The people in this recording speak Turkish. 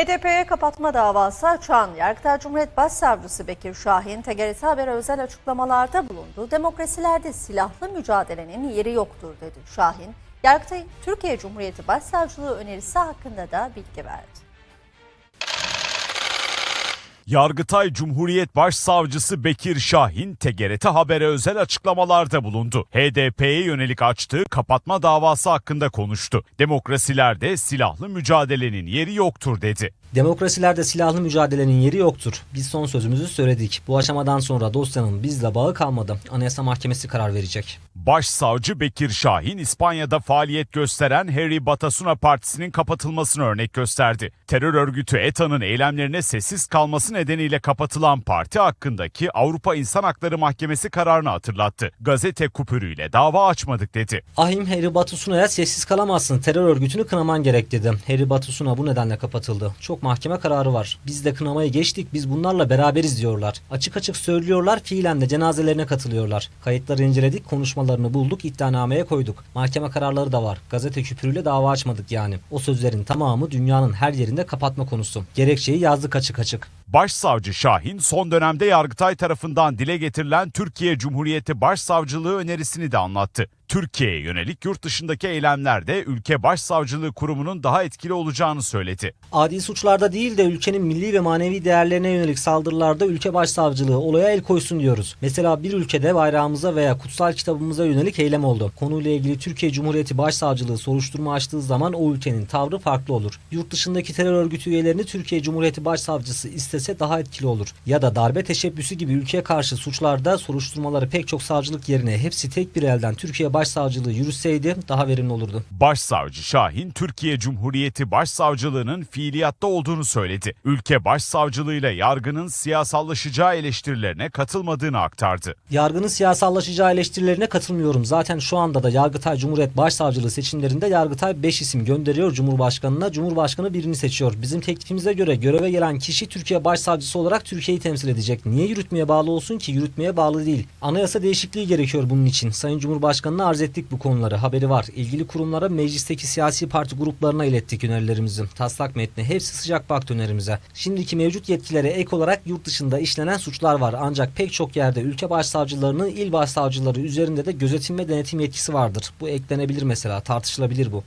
HDP'ye kapatma davası açan Yargıtay Cumhuriyet Başsavcısı Bekir Şahin, TGRT Haber'e özel açıklamalarda bulundu. Demokrasilerde silahlı mücadelenin yeri yoktur dedi Şahin. Yargıtay Türkiye Cumhuriyeti Başsavcılığı önerisi hakkında da bilgi verdi. Yargıtay Cumhuriyet Başsavcısı Bekir Şahin, TGRT Haber'e özel açıklamalarda bulundu. HDP'ye yönelik açtığı kapatma davası hakkında konuştu. Demokrasilerde silahlı mücadelenin yeri yoktur dedi. Demokrasilerde silahlı mücadelenin yeri yoktur. Biz son sözümüzü söyledik. Bu aşamadan sonra dosyanın bizle bağı kalmadı. Anayasa Mahkemesi karar verecek. Başsavcı Bekir Şahin, İspanya'da faaliyet gösteren Harry Batasuna Partisi'nin kapatılmasını örnek gösterdi. Terör örgütü ETA'nın eylemlerine sessiz kalması nedeniyle kapatılan parti hakkındaki Avrupa İnsan Hakları Mahkemesi kararını hatırlattı. Gazete kupürüyle dava açmadık dedi. Ahim Harry Batusuna'ya sessiz kalamazsın. Terör örgütünü kınaman gerek dedi. Harry Batusuna bu nedenle kapatıldı. Çok mahkeme kararı var. Biz de kınamayı geçtik. Biz bunlarla beraberiz diyorlar. Açık açık söylüyorlar. Fiilen de cenazelerine katılıyorlar. Kayıtları inceledik. Konuşmalarını bulduk. iddianameye koyduk. Mahkeme kararları da var. Gazete küpürüyle dava açmadık yani. O sözlerin tamamı dünyanın her yerinde kapatma konusu. Gerekçeyi yazdık açık açık. Başsavcı Şahin son dönemde Yargıtay tarafından dile getirilen Türkiye Cumhuriyeti Başsavcılığı önerisini de anlattı. Türkiye'ye yönelik yurt dışındaki eylemlerde ülke başsavcılığı kurumunun daha etkili olacağını söyledi. Adi suçlarda değil de ülkenin milli ve manevi değerlerine yönelik saldırılarda ülke başsavcılığı olaya el koysun diyoruz. Mesela bir ülkede bayrağımıza veya kutsal kitabımıza yönelik eylem oldu. Konuyla ilgili Türkiye Cumhuriyeti Başsavcılığı soruşturma açtığı zaman o ülkenin tavrı farklı olur. Yurt dışındaki terör örgütü üyelerini Türkiye Cumhuriyeti Başsavcısı istese daha etkili olur. Ya da darbe teşebbüsü gibi ülkeye karşı suçlarda soruşturmaları pek çok savcılık yerine hepsi tek bir elden Türkiye Başsavcılığı yürütseydi daha verimli olurdu. Başsavcı Şahin, Türkiye Cumhuriyeti Başsavcılığının fiiliyatta olduğunu söyledi. Ülke başsavcılığıyla yargının siyasallaşacağı eleştirilerine katılmadığını aktardı. Yargının siyasallaşacağı eleştirilerine katılmıyorum. Zaten şu anda da Yargıtay Cumhuriyet Başsavcılığı seçimlerinde Yargıtay 5 isim gönderiyor Cumhurbaşkanı'na. Cumhurbaşkanı birini seçiyor. Bizim teklifimize göre göreve gelen kişi Türkiye Başsavcısı olarak Türkiye'yi temsil edecek. Niye yürütmeye bağlı olsun ki? Yürütmeye bağlı değil. Anayasa değişikliği gerekiyor bunun için. Sayın Cumhurbaşkanı'na arz ettik bu konuları. Haberi var. İlgili kurumlara meclisteki siyasi parti gruplarına ilettik önerilerimizi. Taslak metni hepsi sıcak baktı önerimize. Şimdiki mevcut yetkilere ek olarak yurt dışında işlenen suçlar var. Ancak pek çok yerde ülke başsavcılarının il başsavcıları üzerinde de gözetim ve denetim yetkisi vardır. Bu eklenebilir mesela tartışılabilir bu.